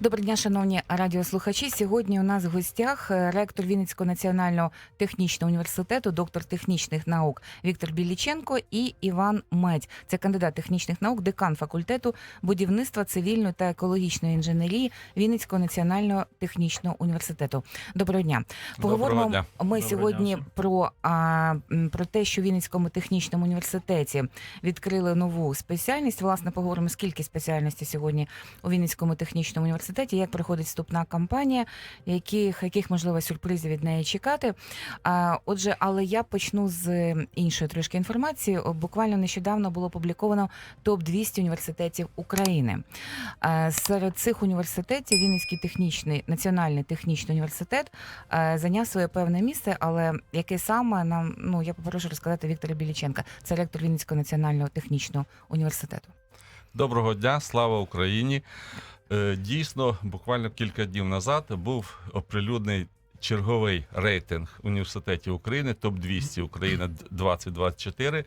Доброго дня, шановні радіослухачі. Сьогодні у нас в гостях е, ректор Вінницького національного технічного університету, доктор технічних наук Віктор Біліченко і Іван Медь. Це кандидат технічних наук, декан факультету будівництва цивільної та екологічної інженерії Вінницького національного технічного університету. Доброго дня. Поговоримо Доброго дня. ми Доброго сьогодні дня про, а, про те, що в Вінницькому технічному університеті відкрили нову спеціальність. Власне, поговоримо, скільки спеціальностей сьогодні у Вінницькому технічному університеті, як проходить вступна кампанія, яких, яких можливо сюрпризів від неї чекати. А, отже, але я почну з іншої трошки інформації. Буквально нещодавно було опубліковано топ 200 університетів України. Серед цих університетів Вінницький технічний національний технічний університет зайняв своє певне місце, але яке саме нам ну я попрошу розказати Віктора Біліченка, це ректор Вінницького національного технічного університету. Доброго дня, слава Україні. Е, Дійсно, буквально кілька днів назад був оприлюднений черговий рейтинг університетів України, топ 200 Україна 2024.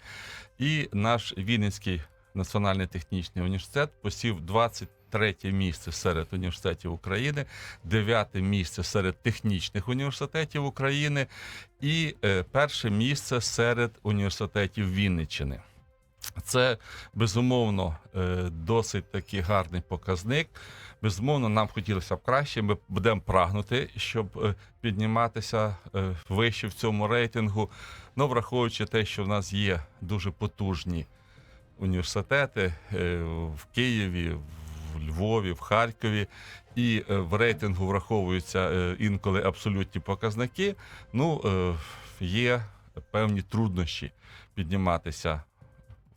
І наш Вінницький національний технічний університет посів 23 місце серед університетів України, 9 місце серед технічних університетів України і е, перше місце серед університетів Вінниччини. Це безумовно е, досить такий гарний показник. Безумовно, нам хотілося б краще. Ми будемо прагнути, щоб е, підніматися е, вище в цьому рейтингу. Ну, враховуючи те, що в нас є дуже потужні університети в Києві, в Львові, в Харкові, і в рейтингу враховуються інколи абсолютні показники. Ну, є певні труднощі підніматися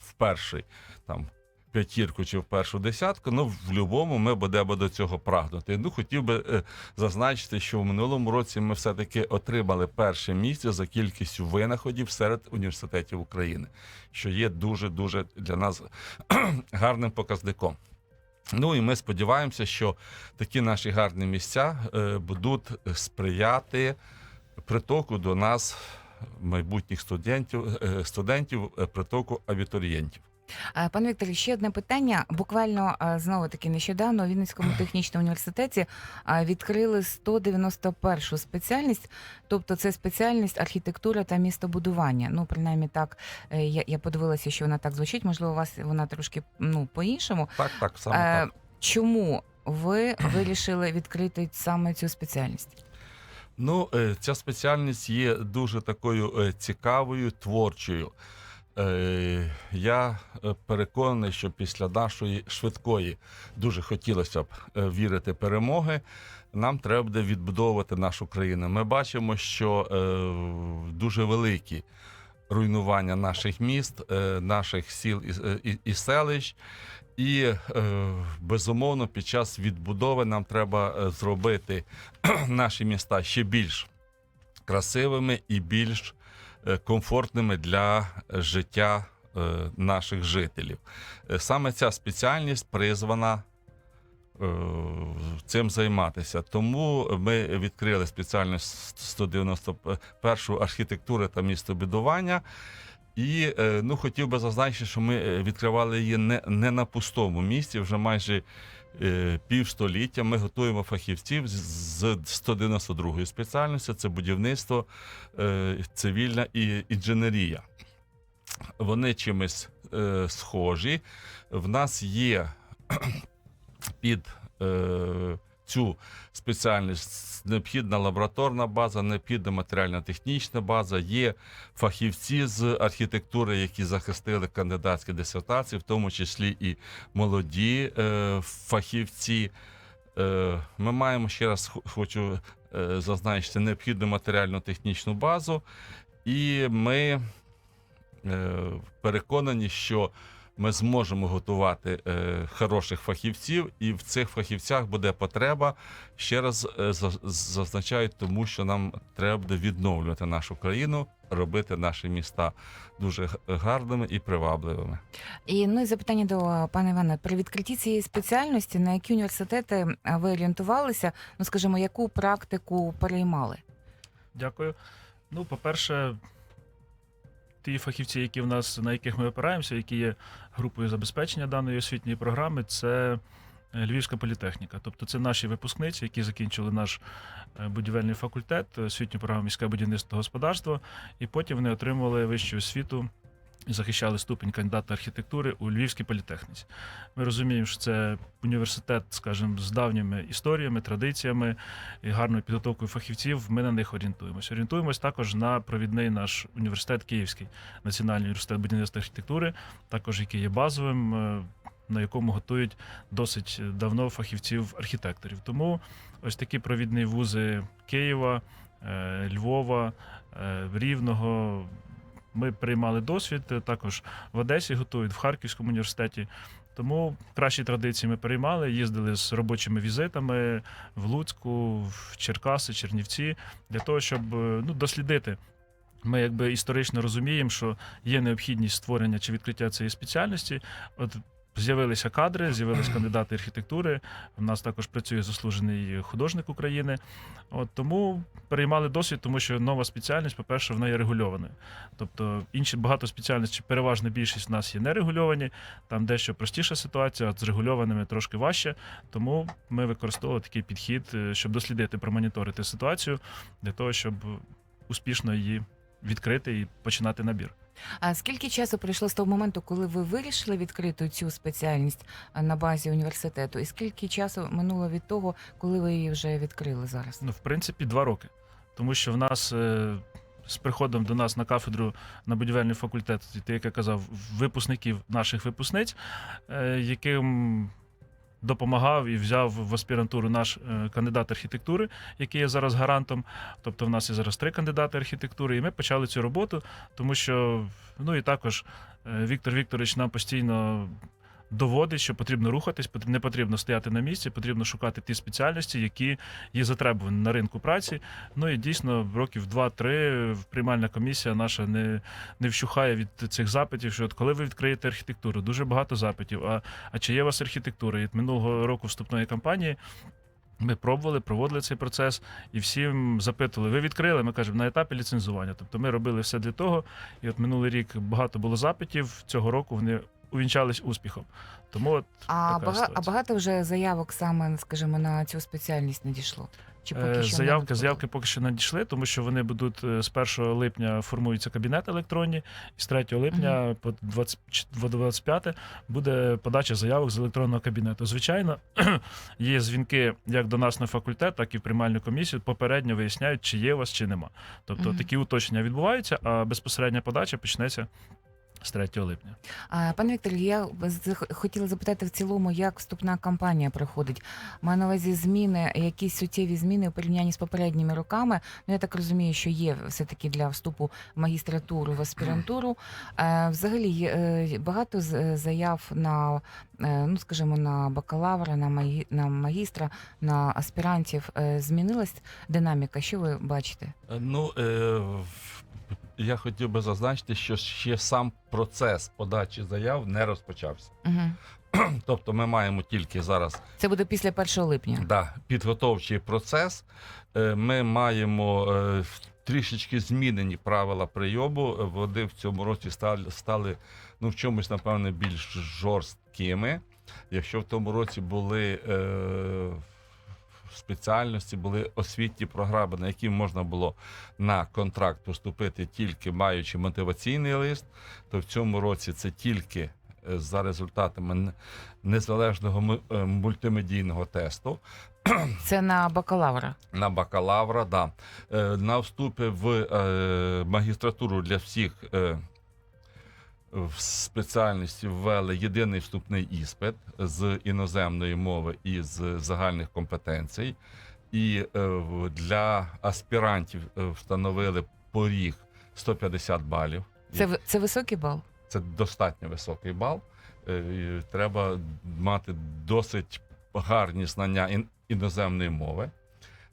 в перший там п'ятірку чи в першу десятку. Ну, в будь-якому ми будемо до цього прагнути. Ну, хотів би е, зазначити, що в минулому році ми все-таки отримали перше місце за кількістю винаходів серед університетів України, що є дуже дуже для нас гарним показником. Ну і ми сподіваємося, що такі наші гарні місця е, будуть сприяти притоку до нас майбутніх студентів, е, студентів е, притоку абітурієнтів. Е, Пане Вікторе, ще одне питання. Буквально е, знову таки нещодавно у Вінницькому технічному університеті е, відкрили 191 спеціальність, тобто це спеціальність архітектура та містобудування. Ну, принаймні так е, я, я подивилася, що вона так звучить. Можливо, у вас вона трошки ну по-іншому. Так, так, саме Е, так. Чому ви вирішили відкрити саме цю спеціальність? Ну, е, ця спеціальність є дуже такою е, цікавою, творчою. Е, Я переконаний, що після нашої швидкої дуже хотілося б вірити перемоги. Нам треба буде відбудовувати нашу країну. Ми бачимо, що дуже великі руйнування наших міст, наших сіл і селищ. І е, безумовно, під час відбудови нам треба е, зробити наші міста ще більш красивими і більш е, комфортними для життя наших жителів. Саме ця спеціальність призвана цим займатися. Тому ми відкрили спеціальність 191 архітектури та містобудування. І е, ну, хотів би зазначити, що ми е, відкривали її не, не на пустому місці, вже майже е, півстоліття. Ми готуємо фахівців з- з 192-ї спеціальності: це будівництво, е, цивільна і інженерія. Вони чимось е, схожі. В нас є під е, цю спеціальність необхідна лабораторна база, необхідна матеріально-технічна база. Є фахівці з архітектури, які захистили кандидатські дисертації, в тому числі і молоді е, фахівці. Е, ми маємо ще раз хочу е, зазначити необхідну матеріально-технічну базу, і ми е, переконані, що ми зможемо готувати е, хороших фахівців, і в цих фахівцях буде потреба. Ще раз е, за- зазначаю, тому що нам треба буде відновлювати нашу країну, робити наші міста дуже гарними і привабливими. І ну і запитання до пана Івана. При відкритті цієї спеціальності на які університети е, ви орієнтувалися? Ну скажімо, яку практику переймали? Дякую. Ну, по-перше, ті фахівці, які в нас, на яких ми опираємося, які є групою забезпечення даної освітньої програми, це е, Львівська політехніка. Тобто це наші випускниці, які закінчили наш е, будівельний факультет, е, освітню програму міське будівництво та господарство, і потім вони отримали вищу освіту захищали ступінь кандидата архітектури у Львівській політехніці. Ми розуміємо, що це університет, скажімо, з давніми історіями, традиціями і гарною підготовкою фахівців. Ми на них орієнтуємося. Орієнтуємось також на провідний наш університет Київський, Національний університет будівництва архітектури, також який є базовим. е, На якому готують досить давно фахівців-архітекторів. Тому ось такі провідні вузи Києва, е, Львова, е, Рівного. Ми приймали досвід, е, також в Одесі готують, в Харківському університеті. Тому кращі традиції ми переймали, їздили з робочими візитами в Луцьку, в Черкаси, Чернівці, для того, щоб е, ну, дослідити. Ми якби історично розуміємо, що є необхідність створення чи відкриття цієї спеціальності. От з'явилися кадри, з'явилися кандидати архітектури. У нас також працює заслужений художник України. От тому переймали досвід, тому що нова спеціальність, по-перше, вона є регульованою. Тобто інші багато спеціальностей, переважна більшість в нас є нерегульовані, там дещо простіша ситуація, а з регульованими трошки важче. Тому ми використовували такий підхід, е, щоб дослідити, промоніторити ситуацію для того, щоб успішно її відкрити і починати набір. А скільки часу пройшло з того моменту, коли ви вирішили відкрити цю спеціальність на базі університету? І скільки часу минуло від того, коли ви її вже відкрили зараз? Ну, в принципі, два роки. Тому що в нас е, з приходом до нас на кафедру на будівельний факультет, ти, як я казав, випускників наших випускниць, е, яким допомагав і взяв в аспірантуру наш е, кандидат архітектури, який є зараз гарантом. Тобто, в нас є зараз три кандидати архітектури, і ми почали цю роботу, тому що ну і також е, Віктор Вікторович нам постійно. Доводить, що потрібно рухатись, не потрібно стояти на місці, потрібно шукати ті спеціальності, які є затребувані на ринку праці. Ну і дійсно, років 2-3 приймальна комісія наша не, не вщухає від цих запитів. Що от коли ви відкриєте архітектуру, дуже багато запитів. А, а чи є у вас архітектура? І від минулого року вступної кампанії. Ми пробували, проводили цей процес і всім запитували: ви відкрили? Ми кажемо на етапі ліцензування. Тобто ми робили все для того. І от минулий рік багато було запитів. Цього року вони увінчались успіхом. Тому от А, така бага, а ситуація. багато вже заявок саме, скажімо, на цю спеціальність надійшло? Чи поки Е, що не заявки, заявки поки що надійшли, тому що вони будуть е, з 1 липня формуються кабінети електронні, і з 3 липня по 20 по 25 буде подача заявок з електронного кабінету. Звичайно, є дзвінки як до нас на факультет, так і в приймальну комісію. Попередньо виясняють, чи є у вас, чи нема. Тобто Мгм. такі уточнення відбуваються, а безпосередня подача почнеться з 3 липня. А, пане Вікторе, я з- хотіла запитати в цілому, як вступна кампанія проходить. Маю на увазі зміни, якісь суттєві зміни у порівнянні з попередніми роками. Ну я так розумію, що є все таки для вступу в магістратуру, в аспірантуру. Е, взагалі е, багато з- заяв на е, ну скажімо, на бакалавра, на магі, на магістра, на аспірантів. Змінилась динаміка. Що ви бачите? Ну, е, я хотів би зазначити, що ще сам процес подачі заяв не розпочався. Угу. Тобто ми маємо тільки зараз Це буде після 1 липня. да, підготовчий процес. Е, Ми маємо е, трішечки змінені правила прийому. Вони в цьому році стали, стали ну, в чомусь, напевне, більш жорсткими. Якщо в тому році були е, спеціальності, були освітні програми, на які можна було на контракт поступити тільки маючи мотиваційний лист, то в цьому році це тільки е, за результатами незалежного е, мультимедійного тесту Це на бакалавра. на бакалавра. Да. Е, На вступи в магістратуру для всіх в спеціальності ввели єдиний вступний іспит з іноземної мови і з загальних компетенцій. І е, для аспірантів е, встановили поріг 150 балів. Це це високий бал. Це достатньо високий бал. Е, Треба мати досить гарні знання іноземної мови.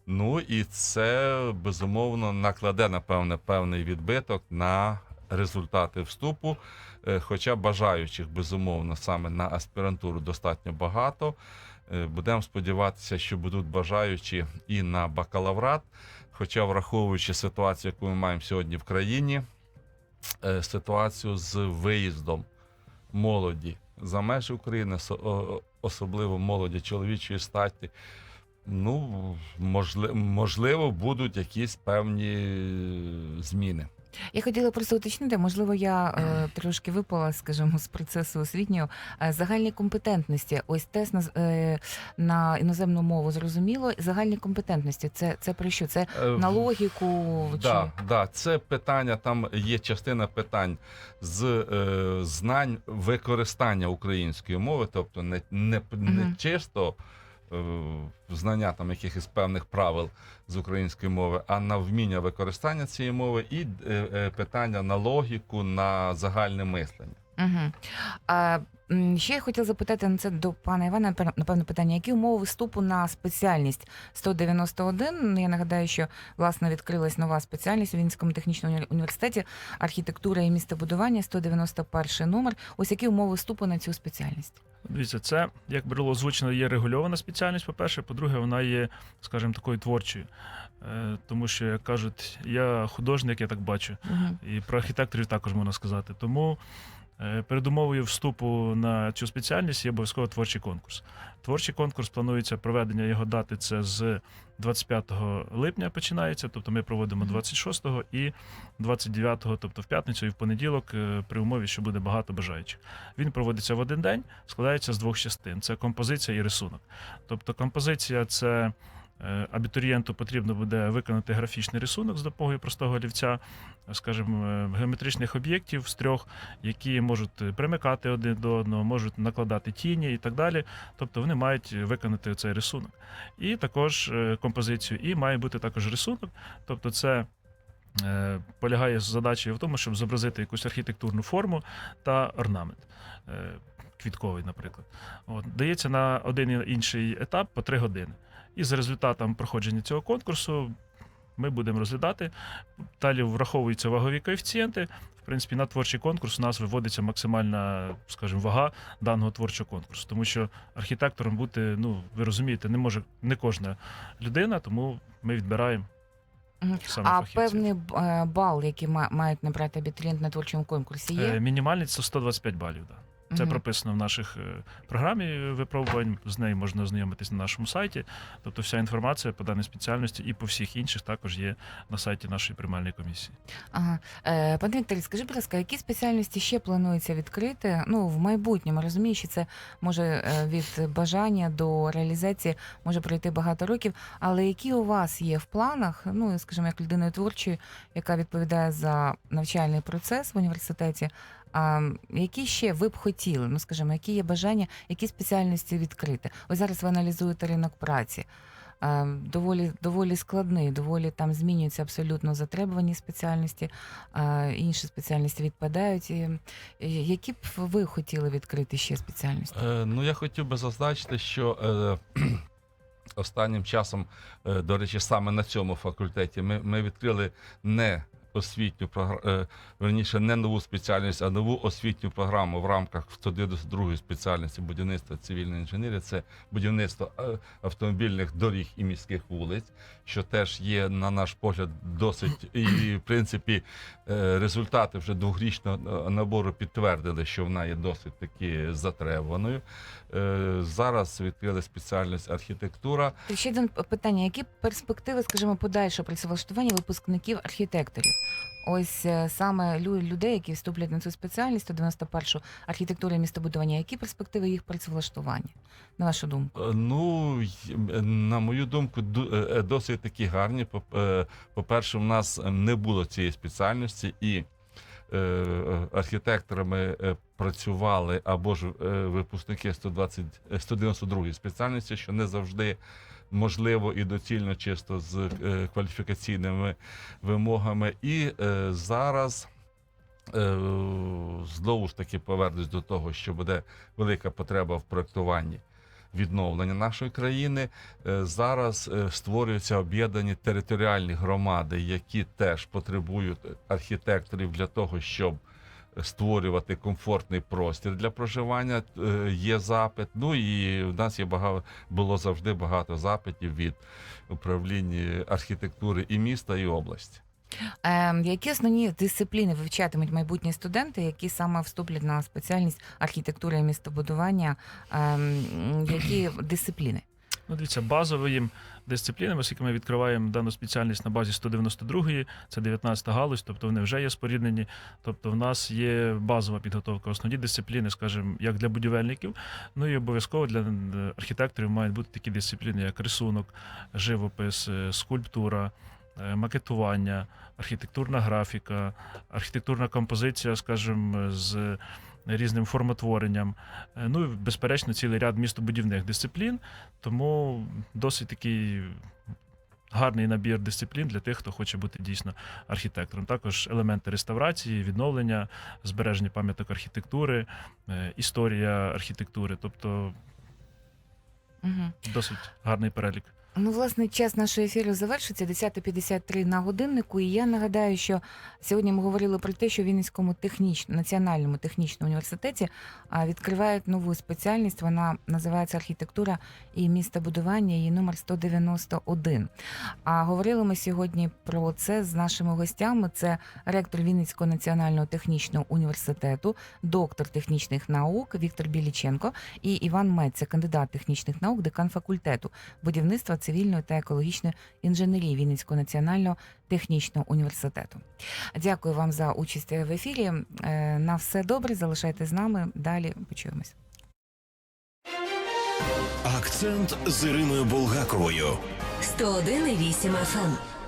Ну і це безумовно накладе, напевне, певний відбиток на результати вступу. Е, Хоча бажаючих, безумовно, саме на аспірантуру достатньо багато. Е, Будемо сподіватися, що будуть бажаючі і на бакалаврат. Хоча, враховуючи ситуацію, яку ми маємо сьогодні в країні, е, ситуацію з виїздом молоді за межі України, особливо молоді чоловічої статі. Ну, можливо, можливо, будуть якісь певні зміни. Я хотіла просто уточнити, можливо, я е, трошки випала, скажімо, з процесу освітнього Е, загальні компетентності. Ось тест на, з- е, на іноземну мову зрозуміло. Загальні компетентності це, це про що? Це Е, на логіку Да, да, це питання, там є частина питань з е, знань використання української мови, тобто не, не, не Мгм. чисто знання там якихось певних правил з української мови, а на вміння використання цієї мови і е, е, питання на логіку, на загальне мислення. Угу. А, ще я хотіла запитати на це до пана Івана, напевно- питання. Які умови вступу на спеціальність 191? Я нагадаю, що власне відкрилась нова спеціальність у Вінницькому технічному університеті архітектура і містобудування, 191 номер. Ось які умови вступу на цю спеціальність? Дивіться, це, як було озвучено, є регульована спеціальність, по-перше. По-друге, вона є, скажімо, такою творчою. Е, Тому що, як кажуть, я художник, я так бачу. Угу. І про архітекторів також можна сказати. Тому передумовою вступу на цю спеціальність є обов'язково творчий конкурс. Творчий конкурс планується проведення його дати це з 25 липня починається, тобто ми проводимо Мгм. 26 і 29, тобто в п'ятницю і в понеділок, е, при умові, що буде багато бажаючих. Він проводиться в один день, складається з двох частин: це композиція і рисунок. Тобто композиція це. Е, Абітурієнту потрібно буде виконати графічний рисунок з допомогою простого олівця, скажімо, е, геометричних об'єктів з трьох, які можуть е, примикати один до одного, можуть накладати тіні і так далі. Тобто вони мають виконати цей рисунок. І також е, композицію. І має бути також рисунок. Тобто, це е, полягає задачею в тому, щоб зобразити якусь архітектурну форму та орнамент. Квітковий, наприклад. От, дається на один і інший етап по три години. І за результатом проходження цього конкурсу ми будемо розглядати. Далі враховуються вагові коефіцієнти. В принципі, на творчий конкурс у нас виводиться максимальна, скажімо, вага даного творчого конкурсу. Тому що архітектором бути, ну ви розумієте, не може не кожна людина, тому ми відбираємо саме А фахівців. певний е, бал, який мають набрати абітурієнт на творчому конкурсі, є? Е, Мінімальний це 125 балів. Да. Це Мгм. прописано в наших е, програмі випробувань. З нею можна ознайомитись на нашому сайті. Тобто, вся інформація по даній спеціальності і по всіх інших також є на сайті нашої приймальної комісії. Ага. Е, пане Вікторі, скажи, будь ласка, які спеціальності ще планується відкрити? Ну, в майбутньому розумію, що це може е, від бажання до реалізації може пройти багато років. Але які у вас є в планах? Ну, скажімо, як людиною творчою, яка відповідає за навчальний процес в університеті? А які ще ви б хотіли? Ну, скажімо, які є бажання, які спеціальності відкрити? Ось зараз ви аналізуєте ринок праці. Доволі доволі складний, доволі там змінюються абсолютно затребувані спеціальності, інші спеціальності відпадають. Які б ви хотіли відкрити ще спеціальності? Е, ну, я хотів би зазначити, що е, останнім часом, е, до речі, саме на цьому факультеті ми, ми відкрили не освітню програму, е, верніше, не нову спеціальність, а нову освітню програму в рамках 192 спеціальності будівництва цивільної інженерії. Це будівництво е, автомобільних доріг і міських вулиць, що теж є, на наш погляд, досить і в принципі е, результати вже двохрічного набору підтвердили, що вона є досить таки затребуваною. Зараз відкрили спеціальність архітектура. Ще один питання: які перспективи, скажімо, подальшого працевлаштування випускників архітекторів? Ось е, саме лю- людей, які вступлять на цю спеціальність 191 архітектури і містобудування, які перспективи їх працевлаштування, на вашу думку? Е, Ну, е, на мою думку, ду- досить такі гарні. По- е, По-перше, в нас не було цієї спеціальності, і архітекторами працювали або ж випускники 120, е, 192 спеціальності, що не завжди можливо і доцільно чисто з е, кваліфікаційними вимогами. І е, зараз. е, Знову ж таки повернусь до того, що буде велика потреба в проектуванні відновлення нашої країни. Зараз створюються об'єднані територіальні громади, які теж потребують архітекторів для того, щоб створювати комфортний простір для проживання. Е, Є запит. Ну і в нас є багато було завжди багато запитів від управління архітектури і міста, і області. Е, які основні дисципліни вивчатимуть майбутні студенти, які саме вступлять на спеціальність архітектури і містобудування? Ем, які дисципліни? Ну, дивіться, базові дисципліни, оскільки ми відкриваємо дану спеціальність на базі 192-ї, це 19-та галузь, тобто вони вже є споріднені. Тобто, в нас є базова підготовка, основні дисципліни, скажімо, як для будівельників. Ну і обов'язково для е, архітекторів мають бути такі дисципліни, як рисунок, живопис, е, скульптура. е, Макетування, архітектурна графіка, архітектурна композиція, скажімо, з різним формотворенням. Е, Ну і безперечно, цілий ряд містобудівних дисциплін. Тому досить такий гарний набір дисциплін для тих, хто хоче бути дійсно архітектором. Також елементи реставрації, відновлення, збереження пам'яток архітектури, е, історія архітектури. Тобто Угу. досить гарний перелік. Ну, власне, час нашого ефіру завершиться 10.53 на годиннику. І я нагадаю, що сьогодні ми говорили про те, що в Вінницькому техніч... національному технічному університеті відкривають нову спеціальність. Вона називається архітектура і містобудування. Її номер 191. А говорили ми сьогодні про це з нашими гостями. Це ректор Вінницького національного технічного університету, доктор технічних наук Віктор Біліченко і Іван Мець, кандидат технічних наук, декан факультету будівництва цивільної та екологічної інженерії Вінницького національного технічного університету. Дякую вам за участь в ефірі. Е, На все добре. Залишайтесь з нами. Далі почуємось. Акцент з Іриною Булгаковою. 101,8 FM.